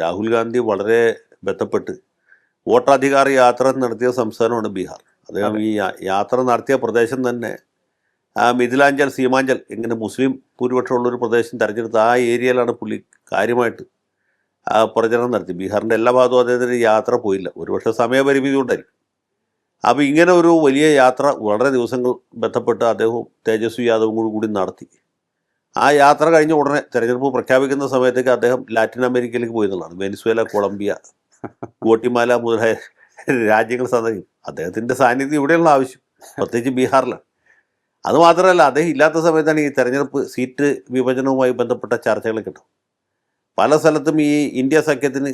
രാഹുൽ ഗാന്ധി വളരെ ബന്ധപ്പെട്ട് വോട്ടധികാര യാത്ര നടത്തിയ സംസ്ഥാനമാണ് ബീഹാർ. അദ്ദേഹം ഈ യാത്ര നടത്തിയ പ്രദേശം തന്നെ ആ മിഥിലാഞ്ചൽ സീമാഞ്ചൽ ഇങ്ങനെ മുസ്ലിം ഭൂരിപക്ഷമുള്ള ഒരു പ്രദേശം തെരഞ്ഞെടുത്ത് ആ ഏരിയയിലാണ് പുള്ളി കാര്യമായിട്ട് ആ പ്രചരണം നടത്തി ബീഹാറിന്റെ എല്ലാ ഭാഗത്തും അദ്ദേഹത്തിന് യാത്ര പോയില്ല. ഒരുപക്ഷെ സമയപരിമിതി കൊണ്ടായിരിക്കും. അപ്പോൾ ഇങ്ങനെ ഒരു വലിയ യാത്ര വളരെ ദിവസങ്ങൾ ബന്ധപ്പെട്ട് അദ്ദേഹവും തേജസ്വി യാദവും കൂടി കൂടി നടത്തി. ആ യാത്ര കഴിഞ്ഞ ഉടനെ തെരഞ്ഞെടുപ്പ് പ്രഖ്യാപിക്കുന്ന സമയത്തേക്ക് അദ്ദേഹം ലാറ്റിൻ അമേരിക്കയിലേക്ക് പോയി എന്നുള്ളതാണ് വെനിസ്വേല കൊളംബിയ ഗോട്ടിമാല മുതലായ രാജ്യങ്ങൾ സന്ദർശിക്കും. അദ്ദേഹത്തിന്റെ സാന്നിധ്യം ഇവിടെയുള്ള ആവശ്യം. പ്രത്യേകിച്ച് ബീഹാറിലാണ്. അതുമാത്രമല്ല അദ്ദേഹം ഇല്ലാത്ത സമയത്താണ് ഈ തെരഞ്ഞെടുപ്പ് സീറ്റ് വിഭജനവുമായി ബന്ധപ്പെട്ട ചർച്ചകൾ ഉണ്ടാവും പല സ്ഥലത്തും ഈ ഇന്ത്യ സഖ്യത്തിന്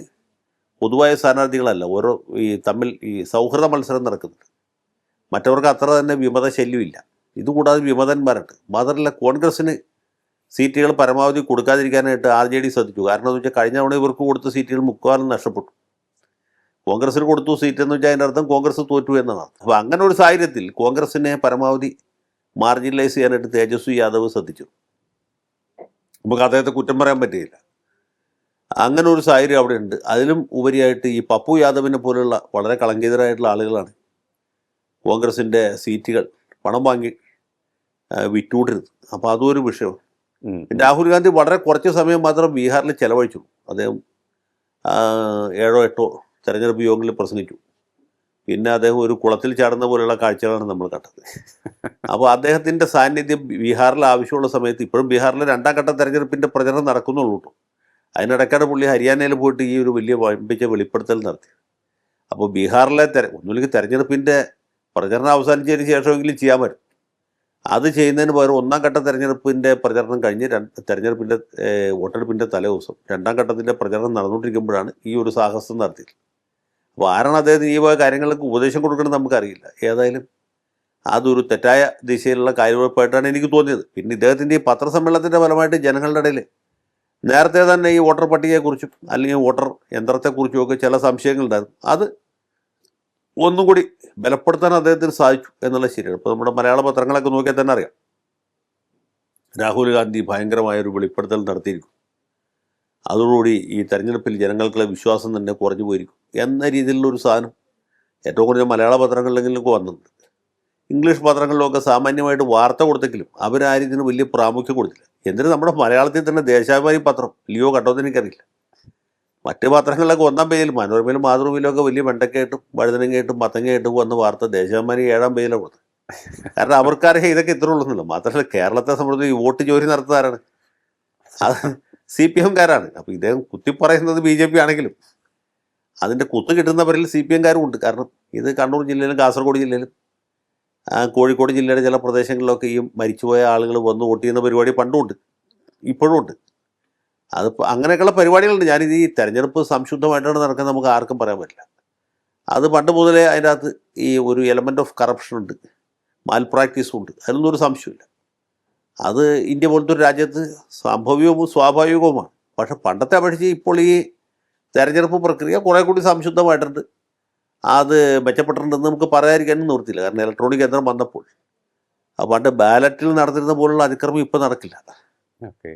പൊതുവായ സ്ഥാനാർത്ഥികളല്ല ഓരോ ഈ തമ്മിൽ ഈ സൗഹൃദ മത്സരം നടക്കുന്നുണ്ട്. മറ്റവർക്ക് അത്ര തന്നെ വിമത ശല്യമില്ല ഇതുകൂടാതെ വിമതന്മാരുണ്ട്. മാത്രമല്ല കോൺഗ്രസ്സിന് സീറ്റുകൾ പരമാവധി കൊടുക്കാതിരിക്കാനായിട്ട് ആർ ജെ ഡി ശ്രദ്ധിച്ചു. കാരണം എന്ന് വെച്ചാൽ കഴിഞ്ഞ തവണ ഇവർക്ക് കൊടുത്ത സീറ്റുകൾ മുക്കാലും നഷ്ടപ്പെട്ടു. കോൺഗ്രസ്സിന് കൊടുത്തു സീറ്റ് എന്ന് വെച്ചാൽ അതിന്റെ അർത്ഥം കോൺഗ്രസ് തോറ്റു എന്നതാണ്. അപ്പോൾ അങ്ങനെ ഒരു സാഹചര്യത്തിൽ കോൺഗ്രസിനെ പരമാവധി മാർജിനലൈസ് ചെയ്യാനായിട്ട് തേജസ്വി യാദവ് ശ്രദ്ധിച്ചു. നമുക്ക് അദ്ദേഹത്തെ കുറ്റം പറയാൻ പറ്റുകയില്ല അങ്ങനെ ഒരു സാഹചര്യം അവിടെ ഉണ്ട്. അതിലും ഉപരിയായിട്ട് ഈ പപ്പു യാദവിനെ പോലുള്ള വളരെ കളങ്കിതരായിട്ടുള്ള ആളുകളാണ് കോൺഗ്രസിന്റെ സീറ്റുകൾ പണം വാങ്ങി വിറ്റുകൊണ്ടിരുന്നത് അപ്പോൾ അതും ഒരു വിഷയമാണ്. രാഹുൽ ഗാന്ധി വളരെ കുറച്ച് സമയം മാത്രം ബീഹാറിൽ ചെലവഴിച്ചു. അദ്ദേഹം ഏഴോ എട്ടോ തെരഞ്ഞെടുപ്പ് യോഗങ്ങളിൽ പ്രസംഗിച്ചു. പിന്നെ അദ്ദേഹം ഒരു കുളത്തിൽ ചാടുന്ന പോലെയുള്ള കാഴ്ചകളാണ് നമ്മൾ കണ്ടത്. അപ്പോൾ അദ്ദേഹത്തിന്റെ സാന്നിധ്യം ബീഹാറിൽ ആവശ്യമുള്ള സമയത്ത് ഇപ്പോഴും ബീഹാറിലെ രണ്ടാം ഘട്ട തെരഞ്ഞെടുപ്പിന്റെ പ്രചരണം നടക്കുന്നുള്ളൂ കേട്ടോ. അതിനിടയ്ക്കാണ് പുള്ളി ഹരിയാനയിൽ പോയിട്ട് ഈ ഒരു വലിയ വമ്പിച്ച വെളിപ്പെടുത്തൽ നടത്തി. അപ്പോൾ ബീഹാറിലെ തെര ഒന്നുമില്ലെങ്കിൽ തെരഞ്ഞെടുപ്പിന്റെ പ്രചരണം അവസാനിച്ചതിന് ശേഷമെങ്കിലും ചെയ്യാൻ പറ്റും. അത് ചെയ്യുന്നതിന് പകരം ഒന്നാം ഘട്ട തെരഞ്ഞെടുപ്പിന്റെ പ്രചരണം കഴിഞ്ഞ് രണ്ട് തെരഞ്ഞെടുപ്പിന്റെ വോട്ടെടുപ്പിന്റെ തലേ ദിവസം രണ്ടാം ഘട്ടത്തിന്റെ പ്രചരണം നടന്നുകൊണ്ടിരിക്കുമ്പോഴാണ് ഈ ഒരു സാഹസം നടത്തിയത്. അപ്പോൾ ആരാണ് അദ്ദേഹത്തിന് ഈ വക കാര്യങ്ങൾക്ക് ഉപദേശം കൊടുക്കണമെന്ന് നമുക്കറിയില്ല. ഏതായാലും അതൊരു തെറ്റായ ദിശയിലുള്ള കാര്യവെപ്പായിട്ടാണ് എനിക്ക് തോന്നിയത്. പിന്നെ ഇദ്ദേഹത്തിന്റെ ഈ പത്രസമ്മേളനത്തിന്റെ ഫലമായിട്ട് ജനങ്ങളുടെ ഇടയിൽ നേരത്തെ തന്നെ ഈ വോട്ടർ പട്ടികയെക്കുറിച്ചും അല്ലെങ്കിൽ വോട്ടർ യന്ത്രത്തെക്കുറിച്ചും ഒക്കെ ചില സംശയങ്ങളുണ്ടായിരുന്നു. അത് ഒന്നും കൂടി ബലപ്പെടുത്താൻ അദ്ദേഹത്തിന് സാധിച്ചു എന്നുള്ളത് ശരിയാണ്. ഇപ്പോൾ നമ്മുടെ മലയാള പത്രങ്ങളൊക്കെ നോക്കിയാൽ തന്നെ അറിയാം. രാഹുൽ ഗാന്ധി ഭയങ്കരമായ ഒരു വെളിപ്പെടുത്തൽ നടത്തിയിരിക്കും. അതോടുകൂടി ഈ തെരഞ്ഞെടുപ്പിൽ ജനങ്ങൾക്കുള്ള വിശ്വാസം തന്നെ കുറഞ്ഞു പോയിരിക്കും എന്ന രീതിയിലുള്ള ഒരു സാധനം ഏറ്റവും കുറഞ്ഞ മലയാള പത്രങ്ങളിലെങ്കിലും വന്നിട്ടുണ്ട്. ഇംഗ്ലീഷ് പത്രങ്ങളിലൊക്കെ സാമാന്യമായിട്ട് വാർത്ത കൊടുത്തെങ്കിലും അവരാരും ഇതിന് വലിയ പ്രാമുഖ്യം കൊടുത്തില്ല. എന്തിന് നമ്മുടെ മലയാളത്തിൽ തന്നെ ദേശാഭിമാനി പത്രം ലിയോ കണ്ടോന്ന് എനിക്കറിയില്ല. മറ്റ് പത്രങ്ങളിലൊക്കെ ഒന്നാം പേജിൽ മനോരമയിലും മാതൃഭൂമിയിലും ഒക്കെ വലിയ വെണ്ടക്കയായിട്ടും വഴുതനങ്ങയായിട്ടും മത്തങ്ങയായിട്ടും വന്ന വാർത്ത ദേശാഭിമാനി ഏഴാം പേജിലാണ് കൊടുത്തത് കാരണം അവർക്കാരെ ഇതൊക്കെ ഇത്ര ഉള്ളൂന്നല്ലോ. മാത്രമല്ല കേരളത്തെ സംബന്ധിച്ച് ഈ വോട്ട് ജോലി നടത്താറാണ് അത് സി പി എംകാരാണ്. അപ്പോൾ ഇദ്ദേഹം കുത്തിപ്പറയുന്നത് ബി ജെ പി ആണെങ്കിലും അതിന്റെ കുത്ത് കിട്ടുന്നവരിൽ സി പി എംകാരും ഉണ്ട്. കാരണം ഇത് കണ്ണൂർ ജില്ലയിലും കാസർഗോഡ് ജില്ലയിലും കോഴിക്കോട് ജില്ലയുടെ ചില പ്രദേശങ്ങളിലൊക്കെ ഈ മരിച്ചുപോയ ആളുകൾ വന്ന് വോട്ട് ചെയ്യുന്ന പരിപാടി പണ്ടും ഉണ്ട്. ഇപ്പോഴും ഉണ്ട്. അതിപ്പോൾ അങ്ങനെയൊക്കെയുള്ള പരിപാടികളുണ്ട്. ഞാനിത് ഈ തെരഞ്ഞെടുപ്പ് സംശുദ്ധമായിട്ടാണ് നടക്കുന്നത്. നമുക്ക് ആർക്കും പറയാൻ പറ്റില്ല. അത് പണ്ട് മുതലേ അതിന്റെ അകത്ത് ഈ ഒരു എലമെന്റ് ഓഫ് കറപ്ഷൻ ഉണ്ട്. മാൽ പ്രാക്ടീസും ഉണ്ട്. അതിലൊന്നും ഒരു സംശയമില്ല അത് ഇന്ത്യ പോലത്തെ ഒരു രാജ്യത്ത് സംഭവ്യവും സ്വാഭാവികവുമാണ്. പക്ഷെ പണ്ടത്തെ അപേക്ഷിച്ച് ഇപ്പോൾ ഈ തെരഞ്ഞെടുപ്പ് പ്രക്രിയ കുറേ കൂടി സംശുദ്ധമായിട്ടുണ്ട്. അത് മെച്ചപ്പെട്ടിട്ടുണ്ടെന്ന് നമുക്ക് പറയാതിരിക്കാനും നിർത്തില്ല കാരണം ഇലക്ട്രോണിക് യന്ത്രം വന്നപ്പോൾ. പണ്ട് ബാലറ്റിൽ നടന്നിരുന്ന പോലുള്ള അതിക്രമം ഇപ്പം നടക്കില്ല. ഓക്കെ.